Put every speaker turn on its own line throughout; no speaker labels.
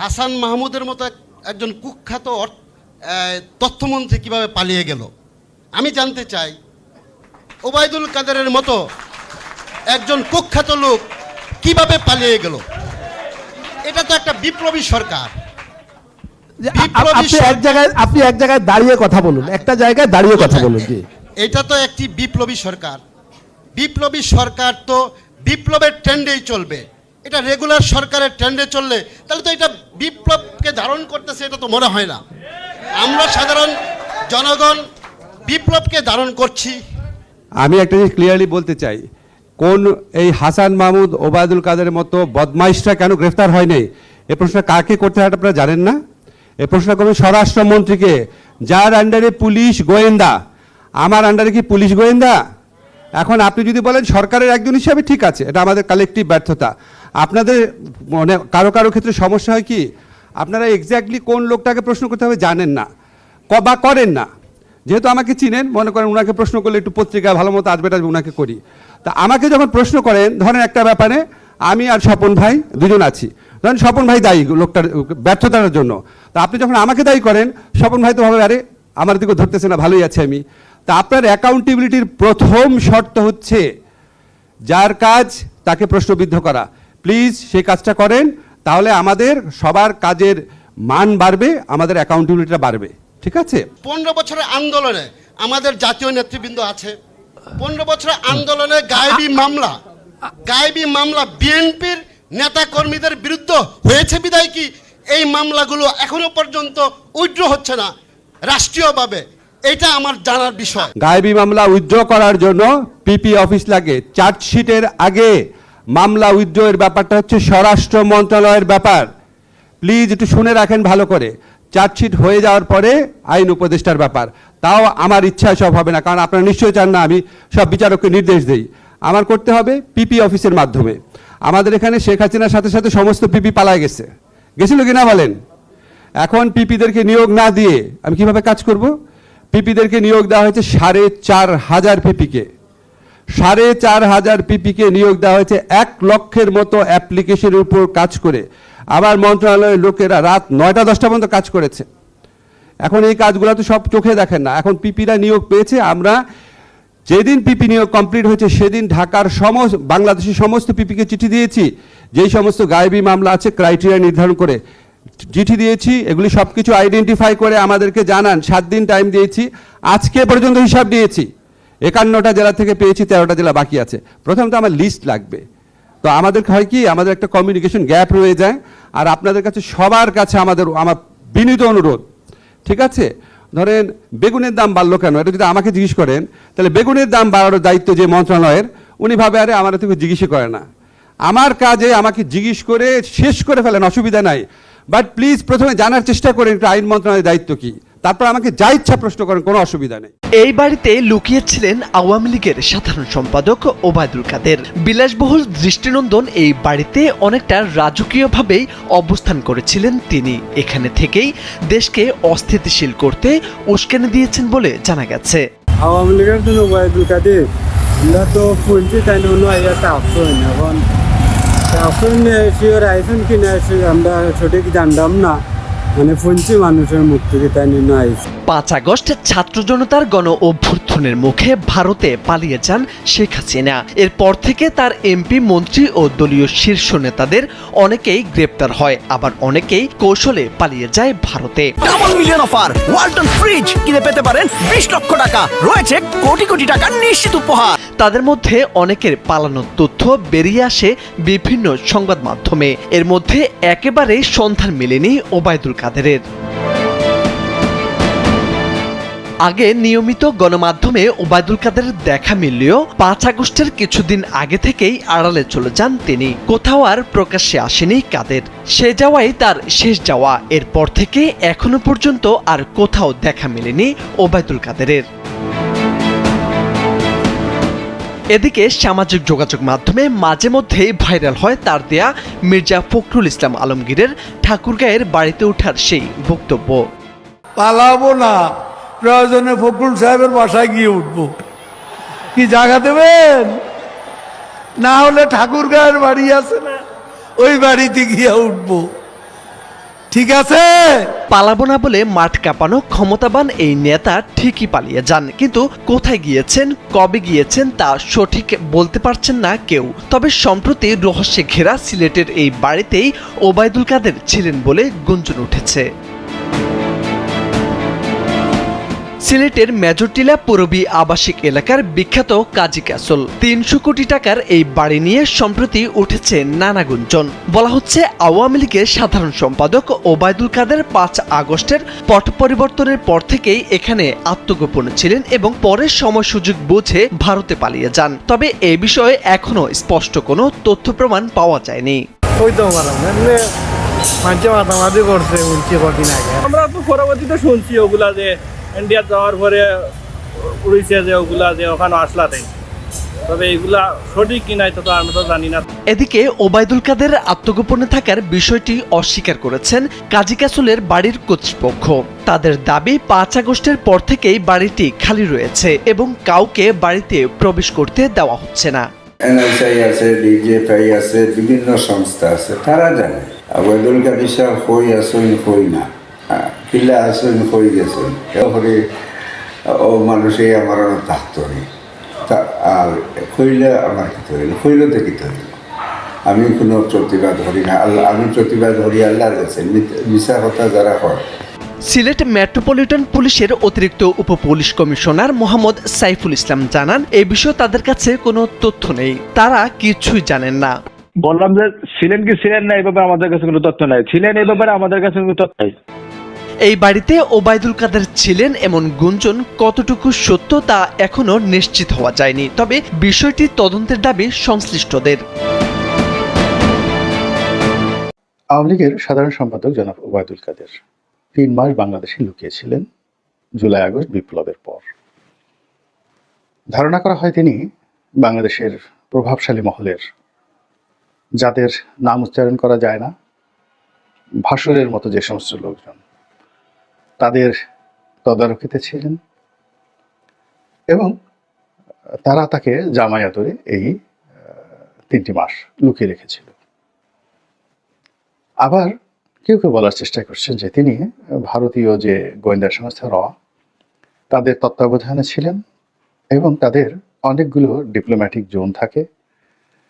হাসান মাহমুদের মতো একজন কুখ্যাত তথ্যমন্ত্রী কীভাবে পালিয়ে গেল? আমি জানতে চাই ওবায়দুল কাদেরের মতো একজন কুখ্যাত লোক কীভাবে পালিয়ে গেল? এটা তো একটা বিপ্লবী সরকার।
আপনি এক জায়গায় আপনি এক জায়গায় দাঁড়িয়ে কথা বলুন একটা জায়গায় দাঁড়িয়ে কথা বলুন জি।
এটা তো একটি বিপ্লবী সরকার। বিপ্লবী সরকার তো বিপ্লবের ট্রেন্ডেই চলবে। এটা রেগুলার সরকারের ট্রেন্ডে চললে, তাহলে তো এটা বিপ্লবকে ধারণ করতেছে, এটা তো মনে হয় না। আমরা সাধারণ জনগণ বিপ্লবকে ধারণ করছি।
আমি একটা জিনিস ক্লিয়ারলি বলতে চাই, কোন এই হাসান মাহমুদ, ওবায়দুল কাদের মতো বদমাইশরা কেন গ্রেফতার হয়নি এ প্রশ্ন কাকে করতে হয় আপনারা জানেন না? এ প্রশ্ন করবেন স্বরাষ্ট্রমন্ত্রীকে, যার আন্ডারে পুলিশ গোয়েন্দা। আমার আন্ডারে কি পুলিশ গোয়েন্দা? এখন আপনি যদি বলেন সরকারের একজন হিসাবে ঠিক আছে, এটা আমাদের কালেকটিভ ব্যর্থতা। আপনাদের মনে কারও কারও ক্ষেত্রে সমস্যা হয় কি? আপনারা এক্স্যাক্টলি কোন লোকটাকে প্রশ্ন করতে হবে জানেন না। ক- বা করেন না। যেহেতু আমাকে চিনেন, মনে করেন ওনাকে প্রশ্ন করলে একটু পত্রিকা ভালো মতো আসবে টাসবে ওনাকে করি। তা আমাকে যখন প্রশ্ন করেন, ধরেন একটা ব্যাপারে, আমি আর স্বপন ভাই দুজন আছি। ধরেন স্বপন ভাই দায়ী লোকটার ব্যর্থতার জন্য। তা আপনি যখন আমাকে দায়ী করেন, স্বপন ভাই তো ভাবে, আরে, আমার দিকে ধরতেছে না, ভালোই আছে আমি। তা আপনার অ্যাকাউন্টেবিলিটির প্রথম শর্ত হচ্ছে, যার কাজ তাকে প্রশ্নবিদ্ধ করা। প্লিজ সেই কাজটা করেন তাহলে আমাদের সবার কাজের মান বাড়বে আমাদের অ্যাকাউন্টেবিলিটিটা বাড়বে। ঠিক আছে?
পনেরো বছরের আন্দোলনে আমাদের জাতীয় নেতৃবৃন্দ আছে। পনেরো বছরের আন্দোলনে গায়েবী মামলা গায়েবী মামলা বিএনপির নেতা কর্মীদের বিরুদ্ধে হয়েছে বিদায় কি? এই মামলাগুলো এখনও পর্যন্ত উইড্র হচ্ছে না রাষ্ট্রীয়ভাবে। এটা আমার জানার বিষয়।
গায়েবী মামলা উইথড্র করার জন্য পিপি অফিস লাগে। চার্জশিটের আগে মামলা উইথড্র এর ব্যাপারটা হচ্ছে স্বরাষ্ট্র মন্ত্রণালয়ের ব্যাপার। প্লিজ একটু শুনে রাখেন ভালো করে। চার্জশিট হয়ে যাওয়ার পরে আইন উপদেষ্টার ব্যাপার। তাও আমার ইচ্ছা সব হবে না, কারণ আপনারা নিশ্চয়ই চান না আমি সব বিচারককে নির্দেশ দেই। আমার করতে হবে পিপি অফিসের মাধ্যমে। আমাদের এখানে শেখ হাসিনার সাথে সাথে সমস্ত পিপি পালায় গেছে। গেছিল কি না বলেন? এখন পিপিদেরকে নিয়োগ না দিয়ে আমি কীভাবে কাজ করব? পিপিদেরকে নিয়োগ দেওয়া হয়েছে সাড়ে চার হাজার পিপিকে। সাড়ে চার হাজার পিপিকে নিয়োগ দেওয়া হয়েছে এক লক্ষের মতো অ্যাপ্লিকেশনের উপর কাজ করে। আবার মন্ত্রণালয়ের লোকেরা রাত নয়টা দশটা পর্যন্ত কাজ করেছে। এখন এই কাজগুলো তো সব চোখে দেখেন না। এখন পিপিরা নিয়োগ পেয়েছে। আমরা যেদিন পিপি নিয়োগ কমপ্লিট হয়েছে, সেদিন ঢাকার সমস্ত, বাংলাদেশের সমস্ত পিপিকে চিঠি দিয়েছি। যেই সমস্ত গায়েবী মামলা আছে, ক্রাইটেরিয়া নির্ধারণ করে চিঠি দিয়েছি। এগুলি সব কিছু আইডেন্টিফাই করে আমাদেরকে জানান। সাত দিন টাইম দিয়েছি। আজকে পর্যন্ত হিসাব দিয়েছি একান্নটা জেলা থেকে পেয়েছি, তেরোটা জেলা বাকি আছে। প্রথম তো আমার লিস্ট লাগবে। তো আমাদের হয় কি, আমাদের একটা কমিউনিকেশন গ্যাপ রয়ে যায়, আর আপনাদের কাছে সবার কাছে আমাদের, আমার বিনীত অনুরোধ, ঠিক আছে? ধরেন, বেগুনের দাম বাড়লো কেন? এটা যদি আমাকে জিজ্ঞেস করেন, তাহলে বেগুনের দাম বাড়ানোর দায়িত্ব যে মন্ত্রণালয়ের, উনি ভাবে, আরে, আমার থেকে জিজ্ঞেস করে না। আমার কাজে আমাকে জিজ্ঞেস করে, শেষ করে ফেলেন, অসুবিধা নাই। বাট প্লিজ প্রথমে জানার চেষ্টা করেন, একটু আইন মন্ত্রণালয়ের দায়িত্ব কি? তারপর আমাকে যা ইচ্ছা প্রশ্ন করেন কোনো অসুবিধা নেই।
এই বাড়িতে লুকিয়েছিলেন আওয়ামী লীগের সাধারণ সম্পাদক ওবায়দুল কাদের। বিলাসবহুল দৃষ্টিনন্দন এই বাড়িতে অনেকটা রাজকীয়ভাবেই অবস্থান করেছিলেন তিনি। এখানে থেকেই দেশকে অস্থিতিশীল করতে উস্কানি দিয়েছেন বলে জানা গেছে।
আওয়ামী লীগের জন্য ওয়াইদুল কাদের আমরা তো শুনছি তাই অন্য একটা আফসোন এখন আফসোন শিওর আইসন কি না সে আমরা সঠিক জানতাম না। মানে শুনছি মানুষের মুখ থেকে তাই আইসি
পাঁচ আগস্ট ছাত্র জনতার গণ অভ্যুত্থানের মুখে ভারতে পালিয়ে যান শেখ হাসিনা। এরপর থেকে তার এমপি মন্ত্রী ও দলীয় শীর্ষ নেতাদের অনেকেই গ্রেপ্তার হয় আবার অনেকেই কৌশলে পালিয়ে যায় ভারতে।
Double million offer Walton fridge কিনে পেতে পারেন বিশ লক্ষ টাকা। রয়েছে কোটি কোটি টাকার নিশ্চিত উপহার।
তাদের মধ্যে অনেকের পালানোর তথ্য বেরিয়ে আসে বিভিন্ন সংবাদ মাধ্যমে। এর মধ্যে একেবারেই সন্ধান মেলেনি ওবায়দুল কাদেরের। আগে নিয়মিত গণমাধ্যমে ওবায়দুল কাদের দেখা মিললেও পাঁচ আগস্টের কিছুদিন আগে থেকেই আড়ালে চলে যান তিনি। কোথাও আর প্রকাশ্যে আসেনি কাদের। সে যাওয়াই তার শেষ যাওয়া। এরপর থেকে এখনও পর্যন্ত আর কোথাও দেখা মেলেনি ওবায়দুল কাদেরের। এদিকে সামাজিক যোগাযোগ মাধ্যমে মাঝে মধ্যেই ভাইরাল হয় তার দেয়া মির্জা ফখরুল ইসলাম আলমগীরের ঠাকুরগাঁয়ের বাড়িতে ওঠার সেই বক্তব্য।
পালাবো না। প্রয়োজনে ফখরুল সাহেবের বাসায় গিয়ে উঠবো। কি জায়গা দেবেন? না হলে ঠাকুর গায়ের বাড়ি আছে না। ওই বাড়িতে গিয়ে উঠবো। ঠিক আছে?
পালাবো না বলে মাঠ কাঁপানো ক্ষমতাবান এই নেতা ঠিকই পালিয়ে যান, কিন্তু কোথায় গিয়েছেন, কবে গিয়েছেন তা সঠিক বলতে পারছেন না কেউ। তবে সম্প্রতি রহস্যে ঘেরা সিলেটের এই বাড়িতেই ওবায়দুল কাদের ছিলেন বলে গুঞ্জন উঠেছে। সিলেটের মেজরটিলা পূরবী আবাসিক এলাকার বিখ্যাত কাজী ক্যাসল। তিনশো কোটি টাকার এই বাড়ি নিয়ে সম্প্রতি উঠেছে নানা গুঞ্জন। বলা হচ্ছে আওয়ামী লীগের সাধারণ সম্পাদক ওবায়দুল কাদের পাঁচ আগস্টের পট পরিবর্তনের পর থেকেই এখানে আত্মগোপনে ছিলেন এবং পরের সময় সুযোগ বুঝে ভারতে পালিয়ে যান। তবে এ বিষয়ে এখনও স্পষ্ট কোনো তথ্য প্রমাণ পাওয়া যায়নি।
করছে বলছি আমরা তো পরবর্তীতে শুনছি ওগুলা যে ইন্ডিয়া যাওয়ার পরে উড়িছে যে ওগুলা যে ওখানে আসলাতে। তবে এগুলা সঠিক কিনা এটা তো আমরা তো জানি না।
এদিকে ওবায়দুল কাদের আত্মগোপনে থাকার বিষয়টি অস্বীকার করেছেন কাজী কাসুলের বাড়ির কর্তৃপক্ষ। তাদের দাবি পাঁচ আগস্টের পর থেকেই বাড়িটি খালি রয়েছে এবং কাউকে বাড়িতে প্রবেশ করতে দেওয়া হচ্ছে না।
এনএসআই আছে ডিজিএফআই আছে বিভিন্ন সংস্থা আছে তারা জানে। আবেদুল কাদের সাহেব হই আসুন হই না। আসুন হই গেছেন এরপরে ও মানুষে আমার থাকতো নেই তা- আর হইলে আমার কি হইল হইল তো কি হইল আমি কোনো প্রতিবাদ করি না আল্লাহ আমি প্রতিবাদ করি আল্লাহর কাছে মিশা কথা যারা হয়
সিলেট মেট্রোপলিটন পুলিশের অতিরিক্ত উপপুলিশ কমিশনার মোহাম্মদ সাইফুল ইসলাম জানান এ বিষয়ে তাদের কাছে কোনো তথ্য নেই। তারা কিছুই জানেন না।
বললাম যে ছিলেন কি ছিলেন না এই ব্যাপারে আমাদের কাছে কোনো তথ্য নাই। ছিলেন এই ব্যাপারে আমাদের কাছে কোনো তথ্য নাই।
এই বাড়িতে ওবায়দুল কাদের ছিলেন এমন গুঞ্জন কতটুকু সত্য তা এখনও নিশ্চিত হওয়া যায়নি। তবে বিষয়টি তদন্তের দাবি সংশ্লিষ্টদের।
আওয়ামী লীগের সাধারণ সম্পাদক জনাব ওবায়দুল কাদের তিন মাস বাংলাদেশে লুকিয়েছিলেন জুলাই আগস্ট বিপ্লবের পর। ধারণা করা হয় তিনি বাংলাদেশের প্রভাবশালী মহলের। যাদের নাম উচ্চারণ করা যায় না, ভাসুরের মতো যে সমস্ত লোকজন। তাদের তদারকিতে ছিলেন এবং তারা তাকে জামায়াতরে এই তিনটি মাস লুকিয়ে রেখেছিল। আবার কেউ কেউ বলার চেষ্টা করছেন যে তিনি ভারতীয় যে গোয়েন্দা সংস্থা র, তাদের তত্ত্বাবধানে ছিলেন এবং তাদের অনেকগুলো ডিপ্লোম্যাটিক জোন থাকে,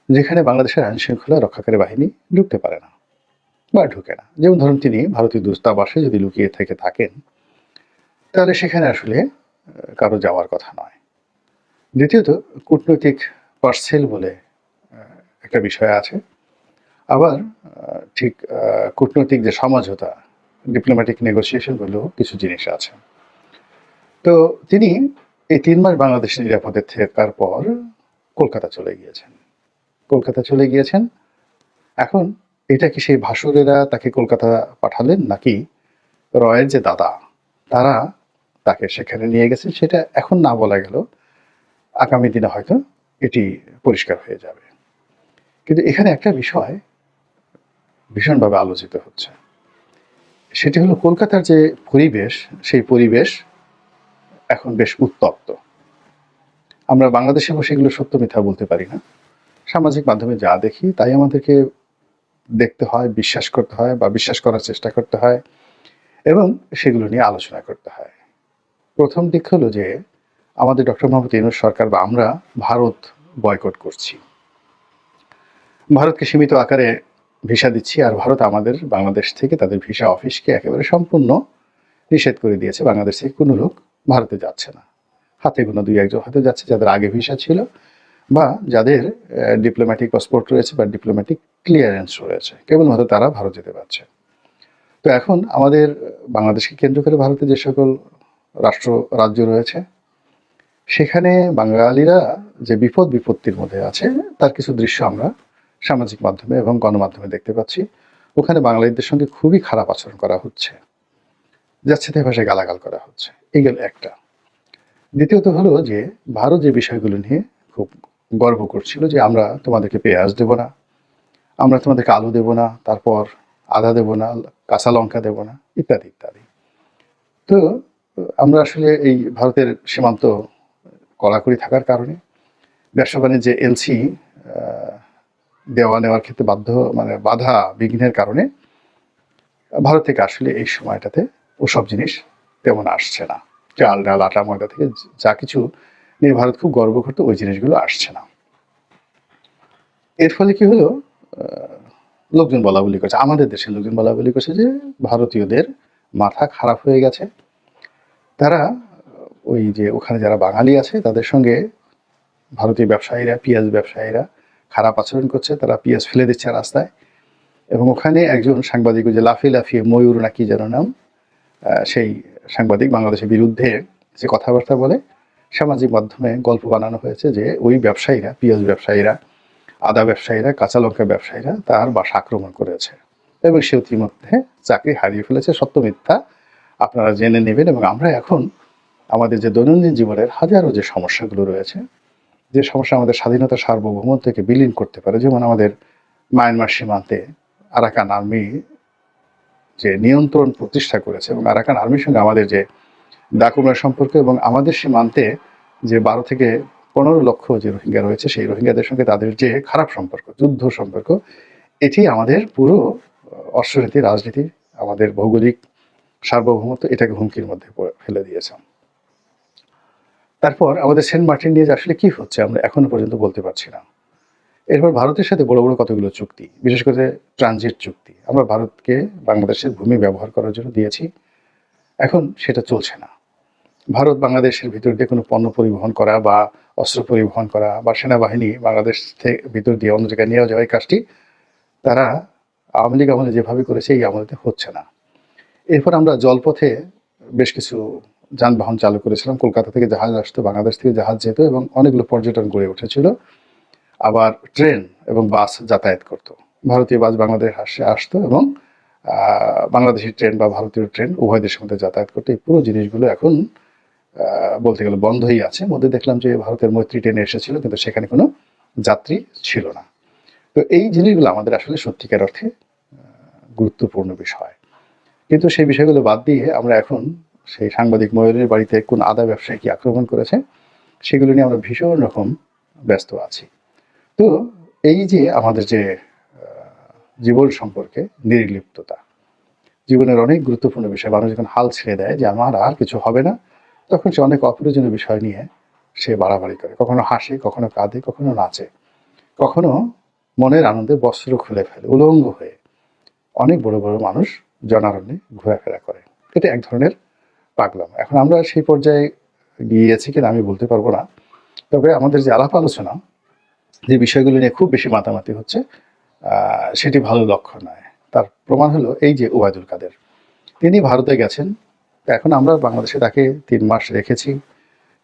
যেখানে বাংলাদেশের আইন শৃঙ্খলা রক্ষাকারী বাহিনী ঢুকতে পারে না। বা ঢুকে না। যেমন ধরুন তিনি ভারতীয় দূতাবাসে যদি লুকিয়ে থেকে থাকেন, তাহলে সেখানে আসলে কারও যাওয়ার কথা নয়। দ্বিতীয়ত, কূটনৈতিক পার্সেল বলে একটা বিষয় আছে। আবার ঠিক কূটনৈতিক যে সমঝোতা ডিপ্লোম্যাটিক নেগোসিয়েশন বলেও কিছু জিনিস আছে। তো তিনি এই তিন মাস বাংলাদেশের নিরাপদে থাকার পর কলকাতা চলে গিয়েছেন। কলকাতা চলে গিয়েছেন। এখন এটা কি সেই ভাসুরেরা তাকে কলকাতা পাঠালেন নাকি রয়ের যে দাদা, তারা তাকে সেখানে নিয়ে গেছে? সেটা এখন না বলা গেল। আগামী দিনে হয়তো এটি পরিষ্কার হয়ে যাবে। কিন্তু এখানে একটা বিষয় ভীষণভাবে আলোচিত হচ্ছে। সেটি হলো কলকাতার যে পরিবেশ, সেই পরিবেশ এখন বেশ উত্তপ্ত। আমরা বাংলাদেশে বসে এগুলো সত্য মিথ্যা বলতে পারি না। সামাজিক মাধ্যমে যা দেখি, তাই আমাদেরকে দেখতে হয়, বিশ্বাস করতে হয় বা বিশ্বাস করার চেষ্টা করতে হয় এবং সেগুলো নিয়ে আলোচনা করতে হয়। প্রথম দিক হলো যে আমাদের ডক্টর মোহাম্মদ ইউনুস সরকার বা আমরা ভারত বয়কট করছি। ভারতকে সীমিত আকারে ভিসা দিচ্ছি আর ভারত আমাদের বাংলাদেশ থেকে তাদের ভিসা অফিসকে একেবারে সম্পূর্ণ নিষেধ করে দিয়েছে। বাংলাদেশ থেকে কোনো লোক ভারতে যাচ্ছে না। হাতে কোনো দুই একজন হয়তো যাচ্ছে, যাদের আগে ভিসা ছিল বা যাদের ডিপ্লোম্যাটিক পাসপোর্ট রয়েছে বা ডিপ্লোম্যাটিক ক্লিয়ারেন্স রয়েছে, কেবলমাত্র তারা ভারত যেতে পারছে। তো এখন আমাদের, বাংলাদেশকে কেন্দ্র করে ভারতে যে সকল রাষ্ট্র, রাজ্য রয়েছে, সেখানে বাঙালিরা যে বিপদ বিপত্তির মধ্যে আছে, তার কিছু দৃশ্য আমরা সামাজিক মাধ্যমে এবং গণমাধ্যমে দেখতে পাচ্ছি। ওখানে বাঙালিদের সঙ্গে খুবই খারাপ আচরণ করা হচ্ছে। যাচ্ছে তাই ভাষায় গালাগাল করা হচ্ছে। এই গেল একটা। দ্বিতীয়ত হলো যে, ভারত যে বিষয়গুলো নিয়ে খুব গর্ব করছিল যে আমরা তোমাদেরকে পেঁয়াজ দেব না, আমরা তোমাদেরকে আলু দেব না, তারপর আদা দেব না, কাঁচা লঙ্কা দেব না, ইত্যাদি ইত্যাদি। তো আমরা আসলে এই ভারতের সীমান্ত কড়াকড়ি থাকার কারণে ব্যবসা বাণিজ্যে এলসি দেওয়া নেওয়ার ক্ষেত্রে বাধ্য মানে বাধা বিঘ্নের কারণে ভারত থেকে আসলে এই সময়টাতে ওসব জিনিস তেমন আসছে না। চাল, ডাল, আটা, ময়দা থেকে যা কিছু নিয়ে ভারত খুব গর্ব করতো ওই জিনিসগুলো আসছে না। এর ফলে কি হলো? লোকজন বলা বলি করছে। আমাদের দেশের লোকজন বলা বলি করছে যে ভারতীয়দের মাথা খারাপ হয়ে গেছে। তারা ওই যে ওখানে যারা বাঙালি আছে, তাদের সঙ্গে ভারতীয় ব্যবসায়ীরা, পেঁয়াজ ব্যবসায়ীরা খারাপ আচরণ করছে। তারা পেঁয়াজ ফেলে দিচ্ছে রাস্তায়। এবং ওখানে একজন সাংবাদিক যে লাফিয়ে লাফিয়ে ময়ূর নাকি যেন নাম সেই সাংবাদিক বাংলাদেশের বিরুদ্ধে যে কথাবার্তা বলে সামাজিক মাধ্যমে গল্প বানানো হয়েছে যে ওই ব্যবসায়ীরা, পেঁয়াজ ব্যবসায়ীরা, আদা ব্যবসায়ীরা, কাঁচা লঙ্কা ব্যবসায়ীরা তার বাসা আক্রমণ করেছে এবং সে ইতিমধ্যে চাকরি হারিয়ে ফেলেছে। সত্য মিথ্যা আপনারা জেনে নেবেন এবং আমরা এখন আমাদের যে দৈনন্দিন জীবনের হাজারো যে সমস্যাগুলো রয়েছে, যে সমস্যা আমাদের স্বাধীনতা সার্বভৌম থেকে বিলীন করতে পারে, যেমন আমাদের মায়ানমার সীমান্তে আরাকান আর্মি যে নিয়ন্ত্রণ প্রতিষ্ঠা করেছে এবং আরাকান আর্মির সঙ্গে আমাদের যে ডাকুমের সম্পর্ক এবং আমাদের সীমান্তে যে বারো থেকে পনেরো লক্ষ যে রোহিঙ্গা রয়েছে, সেই রোহিঙ্গাদের সঙ্গে তাদের যে খারাপ সম্পর্ক, যুদ্ধ সম্পর্ক, এটি আমাদের পুরো অর্থনীতি, রাজনীতি, আমাদের ভৌগোলিক সার্বভৌমত্ব এটাকে হুমকির মধ্যে ফেলে দিয়েছে। তারপর আমাদের সেন্ট মার্টিন নিয়ে আসলে কি হচ্ছে, আমরা এখনও পর্যন্ত বলতে পারছি না। এরপর ভারতের সাথে বড় বড় কতগুলো চুক্তি, বিশেষ করে ট্রানজিট চুক্তি, আমরা ভারতকে বাংলাদেশের ভূমি ব্যবহার করার জন্য দিয়েছি, এখন সেটা চলছে না। ভারত বাংলাদেশের ভিতর দিয়ে কোনো পণ্য পরিবহন করা বা অস্ত্র পরিবহন করা বা সেনাবাহিনী বাংলাদেশ থেকে ভিতর দিয়ে অন্য জায়গায় নিয়ে যাওয়া কাজটি তারা আওয়ামী লীগ আমলে যেভাবে করেছে এই আমলেতে হচ্ছে না। এরপর আমরা জলপথে বেশ কিছু যানবাহন চালু করেছিলাম। কলকাতা থেকে জাহাজ আসতো বাংলাদেশ থেকে জাহাজ যেত এবং অনেকগুলো পর্যটন গড়ে উঠেছিল। আবার ট্রেন এবং বাস যাতায়াত করত। ভারতীয় বাস বাংলাদেশ আসে আসতো এবং আহ, বাংলাদেশি ট্রেন বা ভারতীয় ট্রেন উভয় দেশের মধ্যে যাতায়াত করতো। এই পুরো জিনিসগুলো এখন বলতে গেলে বন্ধই আছে। মধ্যে দেখলাম যে ভারতের মৈত্রী ট্রেনে এসেছিল, কিন্তু সেখানে কোনো যাত্রী ছিল না। তো এই জিনিসগুলো আমাদের আসলে সত্যিকার অর্থে গুরুত্বপূর্ণ বিষয়। কিন্তু সেই বিষয়গুলো বাদ দিয়ে আমরা এখন সেই সাংবাদিক ময়ূরের বাড়িতে কোন আদা ব্যবসায়ী কি আক্রমণ করেছে, সেগুলো নিয়ে আমরা ভীষণ রকম ব্যস্ত আছি। তো এই যে আমাদের যে জীবন সম্পর্কে নির্লিপ্ততা, জীবনের অনেক গুরুত্বপূর্ণ বিষয়, মানুষ যখন হাল ছেড়ে দেয় যে আমার আর কিছু হবে না তখন সে অনেক অপ্রয়োজনীয় বিষয় নিয়ে সে বাড়াবাড়ি করে। কখনো হাসে, কখনো কাঁদে, কখনো নাচে। কখনো মনের আনন্দে বস্ত্র খুলে ফেলে, উলঙ্গ হয়ে অনেক বড় বড় মানুষ জনারণ্যে ঘোরাফেরা করে। এটা এক ধরনের পাগলাম। এখন আমরা সেই পর্যায়ে গিয়েছি কিনা আমি বলতে পারব না। তবে আমাদের যে আলাপ আলোচনা, যে বিষয়গুলো নিয়ে খুব বেশি মাতামাতি হচ্ছে সেটি ভালো লক্ষ্য নয়। তার প্রমাণ হলো এই যে ওবায়দুল কাদের। তিনি ভারতে গেছেন এখন আমরা বাংলাদেশে তাকে তিন মাস রেখেছি।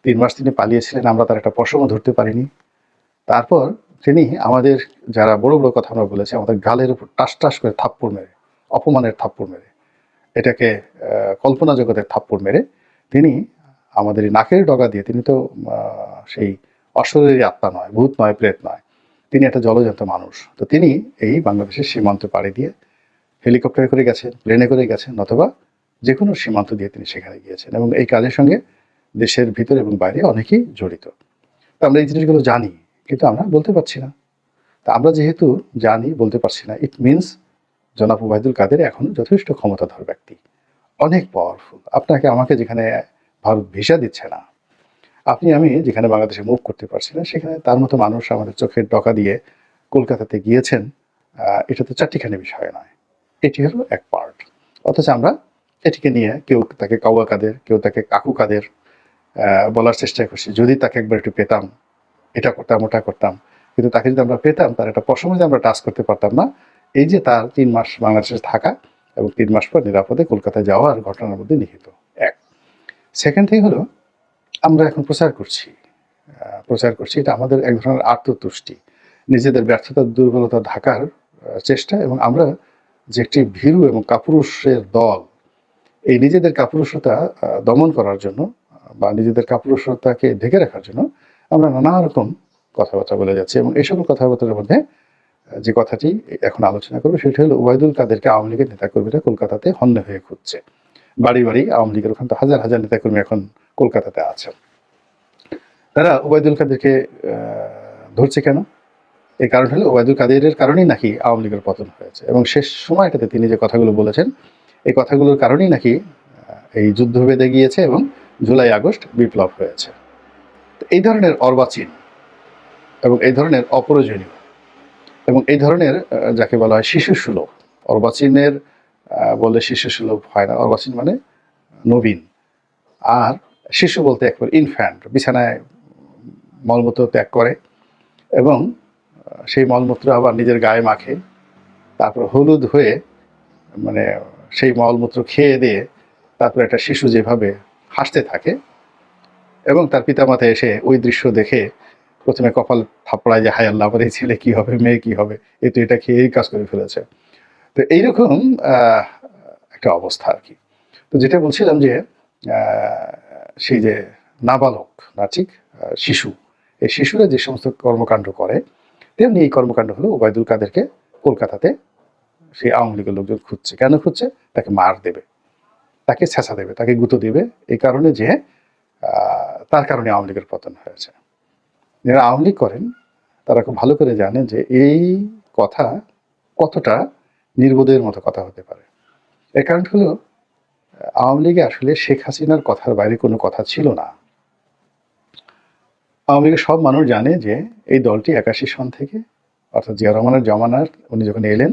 তিন মাস তিনি পালিয়েছিলেন, আমরা তার একটা পশমও ধরতে পারিনি। তারপর তিনি আমাদের যারা বড় বড় কথা আমরা বলেছি, আমাদের গালের উপর টাস টাস করে থাপ্পড় মেরে, অপমানের থাপ্পড় মেরে, এটাকে কল্পনা জগতের থাপ্পড় মেরে তিনি আমাদের নাকের ডগা দিয়ে, তিনি তো সেই অশরীরী আত্মা নয়, ভূত নয়, প্রেত নয়, তিনি একটা জলজন্ত মানুষ। তো তিনি এই বাংলাদেশের সীমান্ত পাড়ি দিয়ে হেলিকপ্টারে করে গেছেন, প্লেনে করে গেছেন অথবা যে কোনো সীমান্ত দিয়ে তিনি সেখানে গিয়েছেন এবং এই কাজের সঙ্গে দেশের ভিতরে এবং বাইরে অনেকেই জড়িত। তো আমরা এই জিনিসগুলো জানি, কিন্তু আমরা বলতে পারছি না। তা আমরা যেহেতু জানি, বলতে পারছি না ইট মিনস জনাব ওবায়দুল কাদের এখন যথেষ্ট ক্ষমতাধর ব্যক্তি। অনেক পাওয়ারফুল আপনাকে আমাকে যেখানে ভারত ভিসা দিচ্ছে না, আপনি আমি যেখানে বাংলাদেশে মুভ করতে পারছি না, সেখানে তার মতো মানুষ আমাদের চোখের ডকা দিয়ে কলকাতাতে গিয়েছেন এটা তো চারটিখানি বিষয় নয়। এটি হলো এক পার্ট অথচ আমরা এটিকে নিয়ে কেউ তাকে কাউয়া কাদের, কেউ তাকে কাকু কাদের বলার চেষ্টা করছি যদি তাকে একবার একটু পেতাম, এটা করতাম, ওটা করতাম, কিন্তু তাকে যদি আমরা পেতাম, তার একটা পশমে যে আমরা টাচ করতে পারতাম না, এই যে তার তিন মাস বাংলাদেশে থাকা এবং তিন মাস পর নিরাপদে কলকাতায় যাওয়ার ঘটনার মধ্যে নিহিত। এক। সেকেন্ড থিং হলো, আমরা এখন প্রচার করছি। প্রচার করছি, এটা আমাদের এক ধরনের আত্মতুষ্টি। নিজেদের ব্যর্থতা, দুর্বলতা ঢাকার চেষ্টা এবং আমরা যে একটি ভীরু এবং কাপুরুষের দল এই নিজেদের কাপুরুষতা দমন করার জন্য, বা নিজেদের কাপুরুষতাকে ঢেকে রাখার জন্য আমরা নানা রকম কথাবার্তা বলে যাচ্ছি এবং এই সকল কথাবার্তার মধ্যে যে কথাটি এখন আলোচনা করব সেটি হলো ওবায়দুল কাদেরকে আওয়ামী লীগের নেতাকর্মীরা কলকাতাতে হন্যে হয়ে খুঁজছে। বাড়ি বাড়ি আওয়ামী লীগের ওখানে তো হাজার হাজার নেতাকর্মী এখন কলকাতাতে আছেন। তারা ওবায়দুল কাদেরকে ধরছে কেন? এই কারণ হলো ওবায়দুল কাদেরের কারণেই নাকি আওয়ামী লীগের পতন হয়েছে এবং শেষ সময়টাতে তিনি যে কথাগুলো বলেছেন এই কথাগুলোর কারণেই নাকি এই যুদ্ধ বেঁধে গিয়েছে এবং জুলাই আগস্ট বিপ্লব হয়েছে। এই ধরনের অর্বাচীন এবং এই ধরনের অপ্রয়োজনীয় এবং এই ধরনের যাকে বলা হয় শিশু সুলভ অর্বাচীনের বলে শিশু সুলভ হয় না, অর্বাচীন মানে নবীন। আর শিশু বলতে একবার ইনফ্যান্ট বিছানায় মলমূত্র ত্যাগ করে এবং সেই মলমূত্র আবার নিজের গায়ে মাখে, তারপর হলুদ হয়ে মানে সেই মলমূত্র খেয়ে দিয়ে তারপর একটা শিশু যেভাবে হাসতে থাকে এবং তার পিতামাতা এসে ওই দৃশ্য দেখে প্রথমে কপাল থাপড়ায় যে, হায় আল্লাহ আমার এই ছেলে কী হবে, মেয়ে কী হবে? এ তো এটা খেয়েই কাজ করে ফেলেছে। তো এইরকম একটা অবস্থা আর কি। তো যেটা বলছিলাম যে সেই যে নাবালক না ঠিক শিশু, এই শিশুরা যে সমস্ত কর্মকাণ্ড করে, তেমনি এই কর্মকাণ্ড হলো ওবায়দুল কাদেরকে কলকাতাতে সেই আওয়ামী লীগের লোকজন খুঁজছে। কেন খুঁজছে? তাকে মার দেবে, তাকে ছেঁচা দেবে, তাকে গুঁতো দেবে। এই কারণে যে তার কারণে আওয়ামী লীগের পতন হয়েছে। যারা আওয়ামী লীগ করেন, তারা খুব ভালো করে জানেন যে, এই কথা কতটা নির্বোধের মতো কথা হতে পারে। এর কারণ হলো, আওয়ামী লীগে আসলে শেখ হাসিনার কথার বাইরে কোনো কথা ছিল না। আওয়ামী লীগের সব মানুষ জানে যে, এই দলটি একাশি সন থেকে, অর্থাৎ জিয়া রহমানের জমানার, উনি যখন এলেন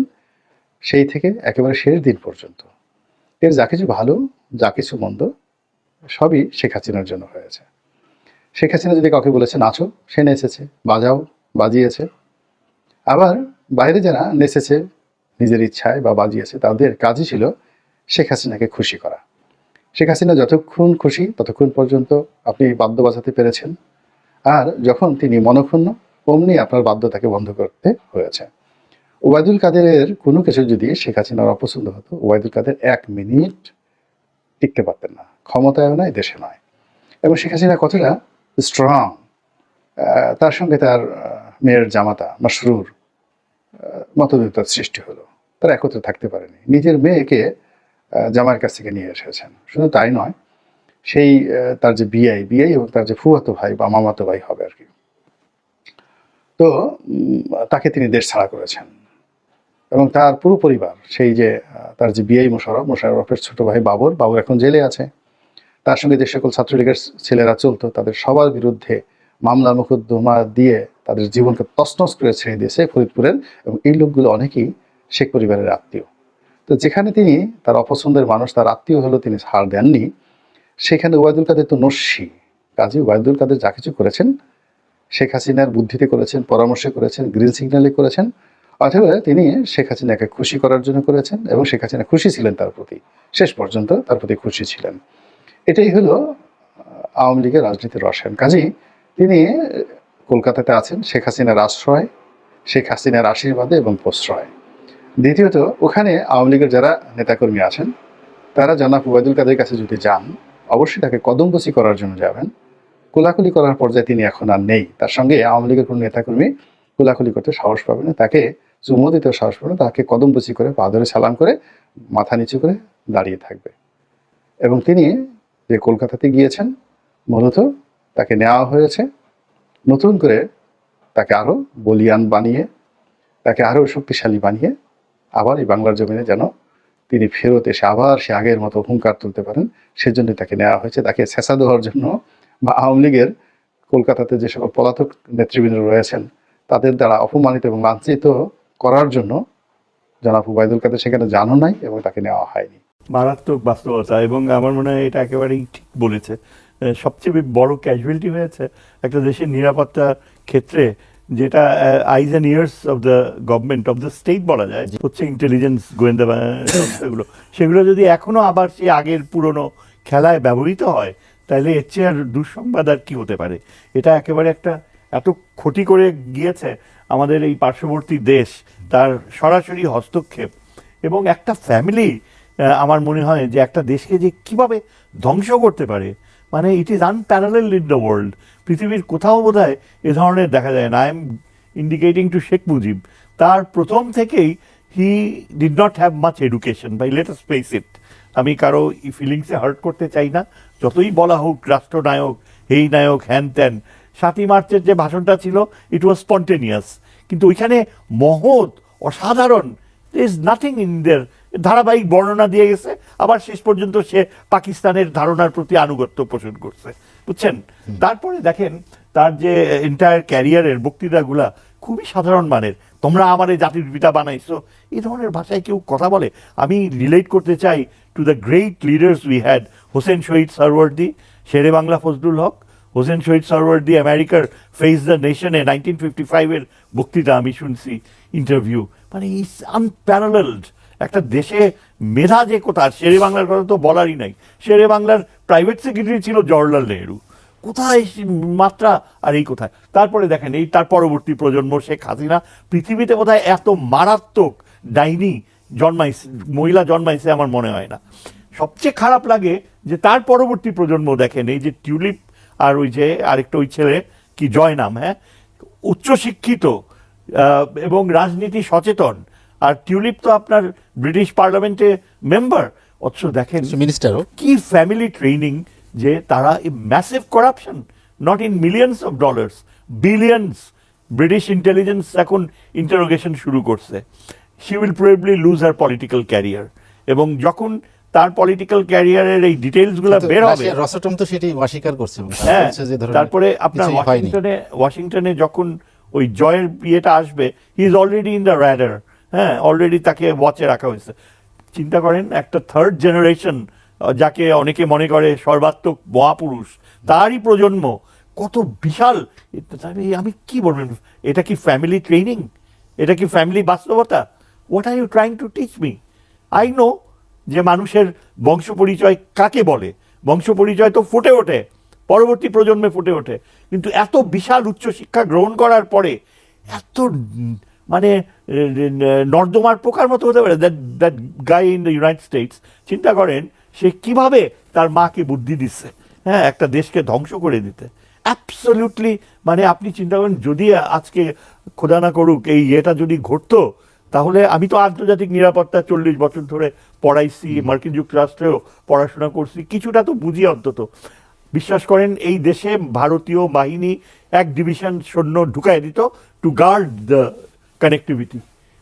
সেই থেকে একেবারে শেষ দিন পর্যন্ত। এর যা কিছু ভালো, যা কিছু মন্দ, সবই শেখ হাসিনার জন্য হয়েছে। শেখ হাসিনা যদি কাউকে বলেছে, নাচো সে নেচেছে, বাজাও, বাজিয়েছে। আবার বাইরে যারা নেচেছে, নিজের ইচ্ছায় বা বাজিয়েছে, তাদের কাজই ছিল শেখ হাসিনাকে খুশি করা। শেখ হাসিনা যতক্ষণ খুশি, ততক্ষণ পর্যন্ত আপনি বাদ্য বাজাতে পেরেছেন। আর যখন তিনি মনক্ষুণ্ণ, অমনি আপনার বাদ্য তাকে বন্ধ করতে হয়েছে। ওবায়দুল কাদেরের কোনো কিছু যদি শেখ হাসিনার অপছন্দ হতো, ওবায়দুল কাদের এক মিনিট টিকতে পারতেন না। ক্ষমতায়ও নয় দেশে নয়। এবং শেখ হাসিনা কতটা স্ট্রং তার সঙ্গে তার মেয়ের জামাতা মাসরুর মতদ্বৈতার সৃষ্টি হলো। তারা একত্রে থাকতে পারেনি। নিজের মেয়েকে জামাইয়ের কাছ থেকে নিয়ে এসেছেন। শুধু তাই নয়, সেই তার যে বিআই বিআই এবং তার যে ফুয়াতো ভাই বা মামাতো ভাই হবে আর কি। তো তাকে তিনি দেশ ছাড়া করেছেন। এবং তার পুরো পরিবার, সেই যে তার যে বিআই মোশারফ মোশারফের ছোট ভাই বাবর বাবর এখন জেলে আছে। তার সঙ্গে যে সকল ছাত্রলীগের ছেলেরা চলতো, তাদের সবার বিরুদ্ধে মামলা মুকদ্দমা দিয়ে তাদের জীবনকে তছনছ করে ছেড়ে দিয়েছে ফরিদপুরের এবং এই লোকগুলো অনেকেই শেখ পরিবারের আত্মীয়। তো যেখানে তিনি, তার অপছন্দের মানুষ, তার আত্মীয় হলো তিনি ছাড় দেননি। সেখানে ওবায়দুল কাদের তো নস্যি। কাজী ওবায়দুল কাদের যা কিছু করেছেন, শেখ হাসিনার বুদ্ধিতে করেছেন, পরামর্শে করেছেন, গ্রিন সিগন্যালে করেছেন অথবা তিনি শেখ হাসিনাকে খুশি করার জন্য করেছেন এবং শেখ হাসিনা খুশি ছিলেন তার প্রতি। শেষ পর্যন্ত তার প্রতি খুশি ছিলেন। এটাই হলো আওয়ামী লীগের রাজনীতির রসায়ন। কাজী তিনি কলকাতাতে আছেন, শেখ হাসিনার আশ্রয়, শেখ হাসিনার আশীর্বাদে এবং প্রশ্রয়। দ্বিতীয়ত, ওখানে আওয়ামী লীগের যারা নেতাকর্মী আছেন, তারা জনাব ওবায়দুল কাদের কাছে যদি যান, অবশ্যই তাকে কদমবসি করার জন্য যাবেন। কোলাকুলি করার পর্যায়ে তিনি এখন আর নেই। তার সঙ্গে আওয়ামী লীগের কোনো নেতাকর্মী কোলাকুলি করতে সাহস পাবে না। তাকে চুমো পাবে না তাকে কদমবসি করে, পা ধরে সালাম করে, মাথা নিচু করে দাঁড়িয়ে থাকবে। এবং তিনি যে কলকাতাতে গিয়েছেন, মূলত তাকে নেওয়া হয়েছে। নতুন করে তাকে আরও বলিয়ান বানিয়ে, তাকে আরও শক্তিশালী বানিয়ে, আবার এই বাংলার জমিনে যেন তিনি ফেরত এসে আবার সে আগের মতো হুঙ্কার তুলতে পারেন সেজন্য তাকে নেওয়া হয়েছে। তাকে ছেঁচা দেওয়ার জন্য বা আওয়ামী লীগের কলকাতাতে যে সকল পলাতক নেতৃবৃন্দ রয়েছেন, তাদের দ্বারা অপমানিত এবং লাঞ্ছিত করার জন্য জনাব উবায়দুল কাদের সেখানে জানো নাই এবং তাকে নেওয়া হয়নি।
মারাত্মক বাস্তবতা এবং আমার মনে হয় এটা একেবারেই ঠিক বলেছে। সবচেয়ে বড় ক্যাজুয়ালিটি হয়েছে একটা দেশের নিরাপত্তা ক্ষেত্রে যেটা eyes and ears of the government of the state বলা যায়, হচ্ছে ইন্টেলিজেন্স গোয়েন্দা সংস্থাগুলো সেগুলো যদি এখনও আবার সেই আগের পুরনো খেলায় ব্যবহৃত হয়, তাহলে এর চেয়ে আর দুঃসংবাদ আর কি হতে পারে? এটা একেবারে একটা এত ক্ষতি করে গিয়েছে আমাদের এই পার্শ্ববর্তী দেশ, তার সরাসরি হস্তক্ষেপ এবং একটা ফ্যামিলি আমার মনে হয় যে একটা দেশকে যে কীভাবে ধ্বংস করতে পারে মানে it is unparalleled in the world পৃথিবীর কোথাও বোধ হয় এ ধরনের দেখা যায় না। I am indicating to Sheikh Mujib তার প্রথম থেকেই he did not have much education by let space it আমি কারও ফিলিংসে হার্ট করতে চাই না। যতই বলা হোক, রাষ্ট্রনায়ক এই নায়ক, হ্যান ত্যান সাতই মার্চের যে ভাষণটা ছিল ইট ওয়াজ স্পন্টেনিয়াস কিন্তু ওইখানে মহৎ, অসাধারণ ইজ নাথিং ইন দের ধারাবাহিক বর্ণনা দিয়ে গেছে, আবার শেষ পর্যন্ত সে পাকিস্তানের ধারণার প্রতি আনুগত্য পোষণ করছে। বুঝছেন? তারপরে দেখেন, তার যে এন্টায়ার ক্যারিয়ারের বক্তৃতাগুলা খুবই সাধারণ মানের। তোমরা আমার এই জাতির পিতা বানাইছো। এই ধরনের ভাষায় কেউ কথা বলে। আমি রিলেট করতে চাই to the great leaders we had Hossain Shahid Suhrawardy, Shere Bangla Fazlul Huq Hossain Shahid Suhrawardy আমেরিকার ফেস দ্য নেশনে নাইনটিন ফিফটি ফাইভের বক্তৃতা আমি শুনছি ইন্টারভিউ মানে ইস আনপ্যারালেলড একটা দেশে মেধা যে কোথায়, শেরে বাংলার কথা তো বলারই নাই। শেরে বাংলার প্রাইভেট সেক্রেটারি ছিল জওয়াহরলাল নেহরু। কোথায় মাত্রা আর এই কোথায়? তারপরে দেখেন, এই তার পরবর্তী প্রজন্ম শেখ হাসিনা, পৃথিবীতে কোথায় এত মারাত্মক ডাইনি জন্মাইছে, মহিলা জন্মাইছে আমার মনে হয় না। সবচেয়ে খারাপ লাগে যে তার পরবর্তী প্রজন্ম দেখেন, এই যে টিউলিপ আর ওই যে আরেকটা ওই ছেলে কি জয় নাম হ্যাঁ? উচ্চশিক্ষিত এবং রাজনীতি সচেতন। আর টিউলিপ তো আপনার ব্রিটিশ পার্লামেন্টে মেম্বার। অথচ দেখেন
মিনিস্টারও
কি ফ্যামিলি ট্রেনিং যে তারা massive corruption not in millions of dollars billions British intelligence এখন ইন্টারোগেশন শুরু করছে। She will probably lose her political career এবং যখন তার পলিটিক্যাল ক্যারিয়ারের এই ডিটেলসগুলো বের হবে।
রসটম তো সেটি অস্বীকার করছে
হ্যাঁ। তারপরে আপনার ওয়াশিংটনে ওয়াশিংটনে যখন ওই জয়ের বিয়েটা আসবে he is already in the radar হ্যাঁ অলরেডি তাকে ওয়াচে রাখা হয়েছে। চিন্তা করেন একটা থার্ড জেনারেশন যাকে অনেকে মনে করে সর্বাত্মক মহাপুরুষ তারই প্রজন্ম কত বিশাল। আমি কি বলবেন এটা কি ফ্যামিলি ট্রেনিং এটা কি ফ্যামিলি বাস্তবতা? What are you trying to teach me I know যে মানুষের বংশ পরিচয় কাকে বলে? বংশ পরিচয় তো ফুটে ওঠে, পরবর্তী প্রজন্মে ফুটে ওঠে। কিন্তু এত বিশাল উচ্চশিক্ষা গ্রহণ করার পরে এত মানে নর্দমার পোকার মতো হতে পারে that that guy in the United States চিন্তা করেন সে কীভাবে তার মাকে বুদ্ধি দিচ্ছে হ্যাঁ একটা দেশকে ধ্বংস করে দিতে। অ্যাবসলিউটলি মানে আপনি চিন্তা করেন, যদি আজকে খোদা না করুক, এই ইয়েটা যদি ঘটতো, তাহলে আমি তো আন্তর্জাতিক নিরাপত্তা চল্লিশ বছর ধরে পড়াইছি মার্কিন যুক্তরাষ্ট্রেও পড়াশোনা করছি কিছুটা তো বুঝি অন্তত। বিশ্বাস করেন এই দেশে ভারতীয় বাহিনী এক ডিভিশন সৈন্য ঢুকাই দিত টু গার্ড দ্য কানেক্টিভিটি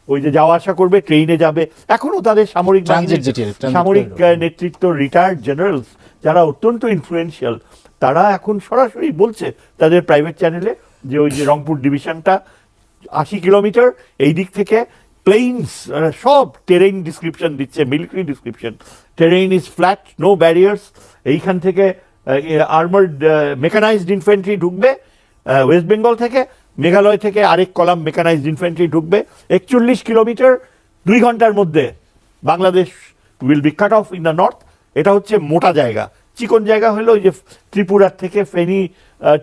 ওই যে যাওয়া আসা করবে ট্রেনে যাবে। এখনও তাদের সামরিক সামরিক নেতৃত্ব রিটায়ার্ড জেনারেলস যারা অত্যন্ত ইনফ্লুয়েন্সিয়াল তারা এখন সরাসরি বলছে তাদের প্রাইভেট চ্যানেলে যে ওই যে রংপুর ডিভিশনটা আশি কিলোমিটার এই দিক থেকে প্লেইনস সব টেরেইন ডিসক্রিপশন দিচ্ছে military description terrain is flat no barriers এইখান থেকে আর্মার্ড মেকানাইজড ইনফেন্ট্রি ঢুকবে ওয়েস্ট বেঙ্গল থেকে। মেঘালয় থেকে আরেক কলাম মেকানাইজড ইনফেন্ট্রি ঢুকবে। একচল্লিশ কিলোমিটার, দুই ঘণ্টার মধ্যে Bangladesh will be cut off in the north এটা হচ্ছে মোটা জায়গা। চিকন জায়গা হলো ওই যে ত্রিপুরার থেকে ফেনী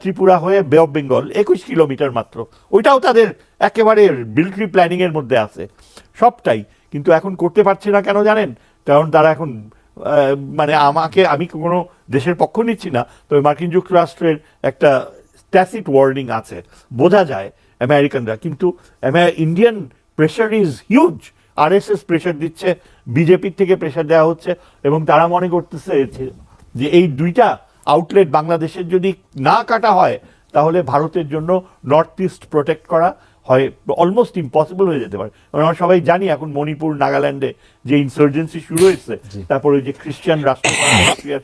ত্রিপুরা হয়ে বে অফ বেঙ্গল, একুশ কিলোমিটার মাত্র। ওইটাও তাদের একেবারে মিলিটারি প্ল্যানিং এর মধ্যে আছে। সবটাই। কিন্তু এখন করতে পারছে না কেন জানেন? কারণ তারা এখন মানে আমাকে, আমি কোনো দেশের পক্ষ নিচ্ছি না, তবে মার্কিন যুক্তরাষ্ট্রের একটা ট্যাসিট ওয়ার্নিং আছে। বোঝা যায় আমেরিকানরা, কিন্তু Indian pressure is huge RSS pressure দিচ্ছে বিজেপির থেকে প্রেশার দেওয়া হচ্ছে, এবং তারা মনে করতেছে যে এই দুইটা আউটলেট বাংলাদেশের যদি না কাটা হয় তাহলে ভারতের জন্য নর্থ ইস্ট প্রোটেক্ট করা হয় অলমোস্ট ইম্পসিবল হয়ে যেতে পারে। কারণ আমরা সবাই জানি এখন মণিপুর নাগাল্যান্ডে যে ইনসার্জেন্সি শুরু হয়েছে তারপরে ওই যে খ্রিস্টান রাষ্ট্র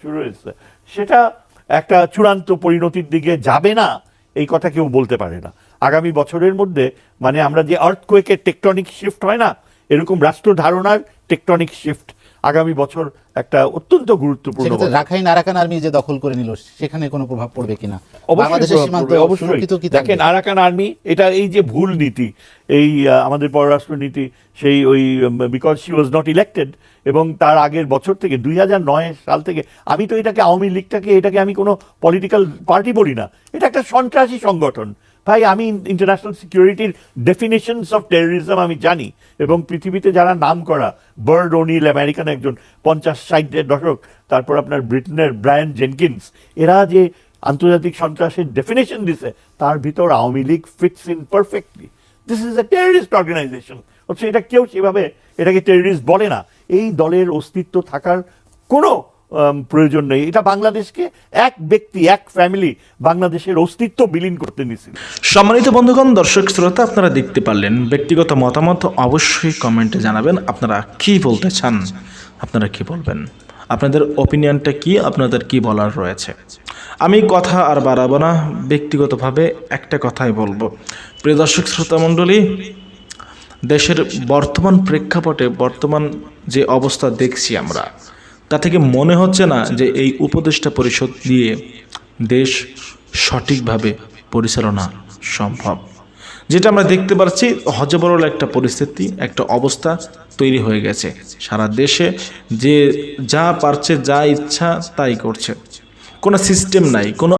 শুরু হয়েছে সেটা একটা চূড়ান্ত পরিণতির দিকে যাবে না এই কথা কেউ বলতে পারে না। আগামী বছরের মধ্যে মানে আমরা যে আর্থকোয়েকের টেকটনিক শিফট হয় না এরকম রাষ্ট্র ধারণার টেকটনিক শিফট আগামী বছর একটা অত্যন্ত গুরুত্বপূর্ণ
রাখাইন আরাকান আর্মি যে দখল করে নিল সেখানে কোনো প্রভাব পড়বে কিনা? বাংলাদেশের
প্রভাব অবশ্যই। দেখেন আরাকান আর্মি এটা এই যে ভুল নীতি এই আমাদের পররাষ্ট্র নীতি সেই ওই because she was not elected এবং তার আগের বছর থেকে দুই হাজার নয় সাল থেকে আমি তো এটাকে আওয়ামী লীগটাকে এটাকে আমি কোনো পলিটিক্যাল পার্টি বলি না। এটা একটা সন্ত্রাসী সংগঠন। ভাই, আমি ইন্টারন্যাশনাল সিকিউরিটির ডেফিনেশনস অফ টেরোরিজম আমি জানি এবং পৃথিবীতে যারা নাম করা বার্ড ওনিল আমেরিকান একজন পঞ্চাশ ষাটের দশক তারপর আপনার ব্রিটেনের ব্রায়ান জেনকিন্স এরা যে আন্তর্জাতিক সন্ত্রাসের ডেফিনেশন দিছে, তার ভিতর Awami League fits in perfectly this is a terrorist organisation হচ্ছে এটা কেউ সেভাবে এটাকে টেররিস্ট বলে না। এই দলের অস্তিত্ব থাকার কোনো প্রয়োজন নেই। এটা বাংলাদেশকে এক ব্যক্তি, এক ফ্যামিলি বাংলাদেশের অস্তিত্ব বিলীন করতে নিছিল
সম্মানিত বন্ধুগণ, দর্শক, শ্রোতা, আপনারা দেখতে পারলেন, ব্যক্তিগত মতামত অবশ্যই কমেন্টে জানাবেন। আপনারা কি বলতে চান? আপনারা কি বলবেন? আপনাদের ওপিনিয়নটা কি? আপনাদের কি বলার রয়েছে? আমি কথা আর বাড়াবো না, ব্যক্তিগতভাবে একটা কথাই বলব। প্রিয় দর্শক, শ্রোতা মণ্ডলী, দেশের বর্তমান প্রেক্ষাপটে বর্তমান যে অবস্থা দেখছি আমরা তা থেকে মনে হচ্ছে না যে এই উপদেষ্টা পরিষদ দিয়ে দেশ সঠিকভাবে পরিচালনা সম্ভব। যেটা আমরা দেখতে পাচ্ছি হজবরল একটা পরিস্থিতি, একটা অবস্থা তৈরি হয়ে গেছে। সারা দেশে যে যা পারছে, যা ইচ্ছা, তাই করছে। কোনো সিস্টেম নাই, কোনো